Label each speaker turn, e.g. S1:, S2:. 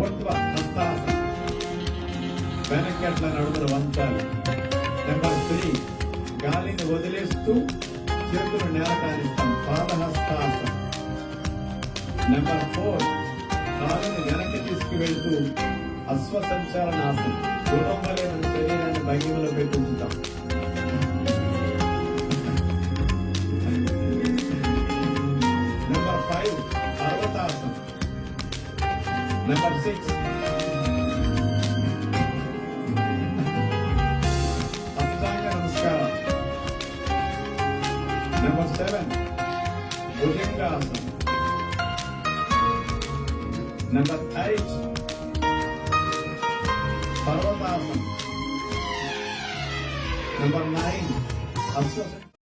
S1: ಓಟ್ವ ಹಸ್ತಾಸ వెనకట్ల నడుమల వంచాలి. Number three గాలిని వదిలేస్తూ చేతులు నేల పాదహస్తాసం నెంబర్ ఫోర్ కాలుని వెనక్కి తీసుకువెళ్తూ అశ్వసంచాలనాసనం. పూర్వం వలె మన శరీరాన్ని భంగిమలో పెట్టుకుంటాం number five Number six. Ashtanga Namaskara. Number seven. Bhujangasana. Number eight. Parvatasana. Number nine. Aswasana.